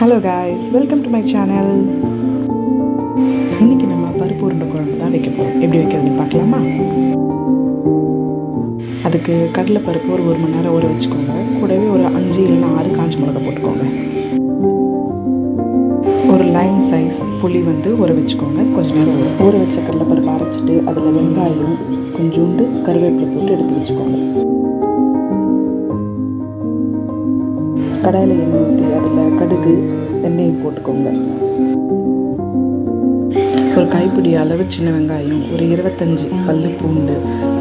Hello guys welcome to my channel இன்றைக்கி நம்ம பருப்பு உருண்டை குழம்பு தான் வைக்க போகிறோம் எப்படி வைக்கிறதுன்னு பார்க்கலாமா? அதுக்கு கடலை பருப்பு ஒரு ஒரு மணி நேரம் ஊற வச்சுக்கோங்க. கூடவே ஒரு அஞ்சு இல்லைன்னா ஆறு காஞ்ச மிளகா போட்டுக்கோங்க. ஒரு லைம் சைஸ் புளி வந்து ஊற வச்சுக்கோங்க. கொஞ்ச நேரம் ஊற ஊற வச்ச கடலை பருப்பு அரைச்சிட்டு அதில் வெங்காயம் கொஞ்சோண்டு கருவேப்பிலை போட்டு எடுத்து வச்சுக்கோங்க. கடாயில் எண்ணெய் ஊற்றி அதில் கடுகு வெந்தயம் போட்டுக்கோங்க. ஒரு கைப்பிடி அளவு சின்ன வெங்காயம் ஒரு இருபத்தஞ்சி பல்லு பூண்டு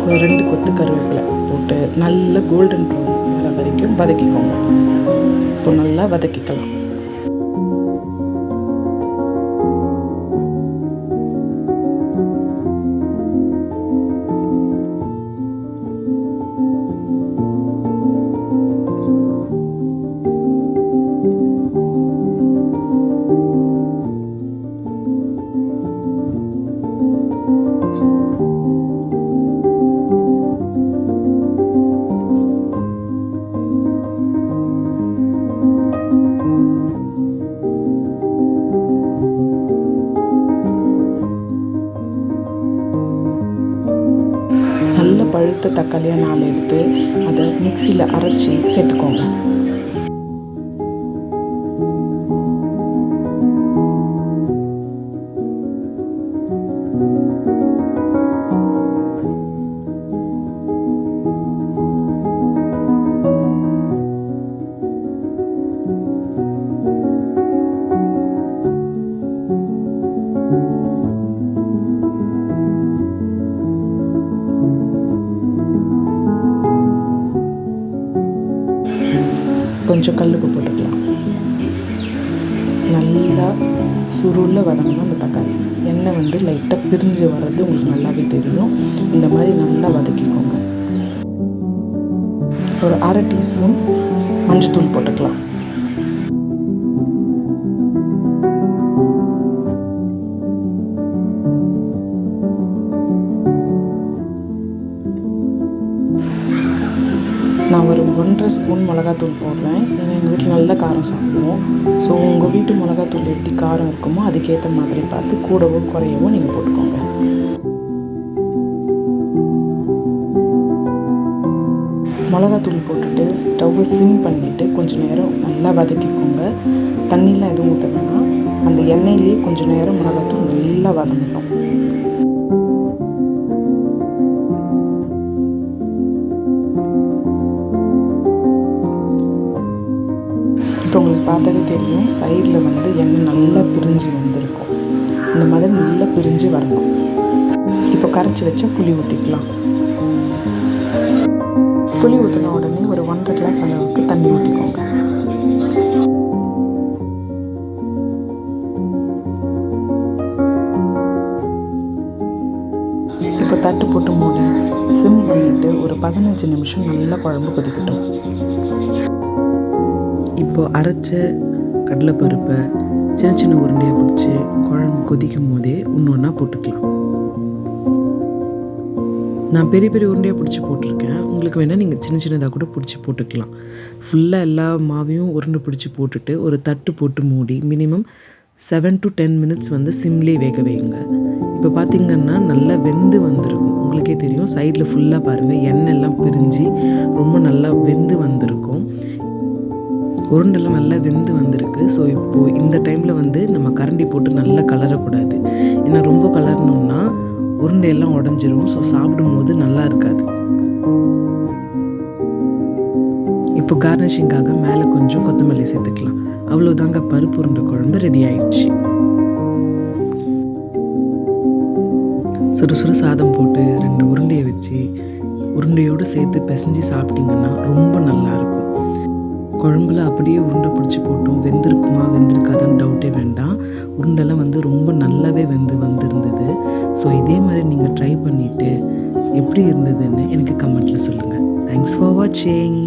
ஒரு ரெண்டு கொத்து கருவேப்பிலை போட்டு நல்ல கோல்டன் ப்ரௌன் வர வரைக்கும் வதக்கிக்கோங்க. இப்போ நல்லா வதக்கிக்கலாம். பழுத்த தக்காளியாக நாலு எடுத்து அதை மிக்சியில் அரைச்சி சேர்த்துக்கோங்க. கொஞ்சம் கல்லுக்கு போட்டுக்கலாம். நல்லா சுருளில் வதங்கணும் அந்த தக்காளி. எண்ணெய் வந்து லைட்டாக பிரிஞ்சு வர்றது உங்களுக்கு நல்லாவே தெரியும். இந்த மாதிரி நல்லா வதக்கிக்கோங்க. ஒரு அரை டீஸ்பூன் மஞ்சத்தூள் தூள் நான் ஒரு ஒன்றரை ஸ்பூன் மிளகாத்தூள் போடுறேன். ஏன்னா எங்கள் வீட்டில் நல்ல காரம் சாப்பிடுவோம். ஸோ உங்கள் வீட்டு மிளகாத்தூள் எப்படி காரம் இருக்குமோ அதுக்கேற்ற மாதிரி பார்த்து கூடவோ குறையவோ நீங்கள் போட்டுக்கோங்க. மிளகாத்தூள் போட்டுட்டு ஸ்டவ்வை சிம் பண்ணிவிட்டு கொஞ்சம் நேரம் நல்லா வதக்கிக்கோங்க. தண்ணியெலாம் எதுவும் ஊற்ற வேணாம். அந்த எண்ணெயிலேயே கொஞ்சம் நேரம் மிளகாத்தூள் நல்லா வதங்கணும் பார்த்தாலே தெரியும். சைடில் வந்து எண்ணெய் நல்லா பிரிஞ்சு வந்திருக்கும். இந்த மாதிரி நல்லா பிரிஞ்சு வரணும். இப்போ கரைச்சி வச்சா புளி ஊற்றிக்கலாம் புளி ஊற்றின உடனே ஒரு ஒன்றரை கிளாஸ் அளவுக்கு தண்ணி ஊற்றிக்கோங்க இப்போ தட்டு போட்டு மூடி சிம் பண்ணிவிட்டு ஒரு பதினஞ்சு நிமிஷம் நல்லா குழம்பு கொதிக்கட்டும். இப்போது அரைச்ச கடலைப்பருப்பை சின்ன சின்ன உருண்டையை பிடிச்சி குழம்பு கொதிக்கும் போதே ஒன்று ஒன்றா போட்டுக்கலாம். நான் பெரிய பெரிய உருண்டையாக பிடிச்சி போட்டிருக்கேன். உங்களுக்கு வேணால் நீங்கள் சின்ன சின்னதாக கூட பிடிச்சி போட்டுக்கலாம். ஃபுல்லாக எல்லா மாவையும் உருண்டை பிடிச்சி போட்டுட்டு ஒரு தட்டு போட்டு மூடி minimum seven to ten minutes வந்து சிம்லேயே வேக வைங்க. இப்போ பார்த்திங்கன்னா நல்லா வெந்து வந்திருக்கும். உங்களுக்கே தெரியும். சைடில் ஃபுல்லாக பாருங்கள் எண்ணெய் எல்லாம் பிரிஞ்சு ரொம்ப நல்லா வெந்து வந்திருக்கும். உருண்டெல்லாம் நல்லா வெந்து வந்திருக்கு. ஸோ இப்போது இந்த டைமில் வந்து நம்ம கரண்டி போட்டு நல்லா கலரக்கூடாது. ஏன்னா ரொம்ப கலரணும்னா உருண்டையெல்லாம் உடஞ்சிரும். ஸோ சாப்பிடும்போது நல்லா இருக்காது. இப்போ கார்னிஷிங்காக மேலே கொஞ்சம் கொத்தமல்லி சேர்த்துக்கலாம். அவ்வளோதாங்க பருப்பு உருண்டை குழம்பு ரெடி ஆயிடுச்சு. சுடு சாதம் போட்டு ரெண்டு உருண்டையை வச்சு உருண்டையோடு சேர்த்து பிசைஞ்சு சாப்பிட்டிங்கன்னா ரொம்ப நல்லாயிருக்கும் குழம்புல அப்படியே உருண்டை பிடிச்சி போட்டோம். வெந்திருக்குமா வெந்திருக்காதான்னு டவுட்டே வேண்டாம். உருண்டெல்லாம் வந்து ரொம்ப நல்லாவே வெந்து வந்திருந்தது. ஸோ இதே மாதிரி நீங்கள் ட்ரை பண்ணிவிட்டு எப்படி இருந்ததுன்னு எனக்கு கமெண்ட்டில் சொல்லுங்கள் தேங்க்ஸ் ஃபார் வாட்சிங்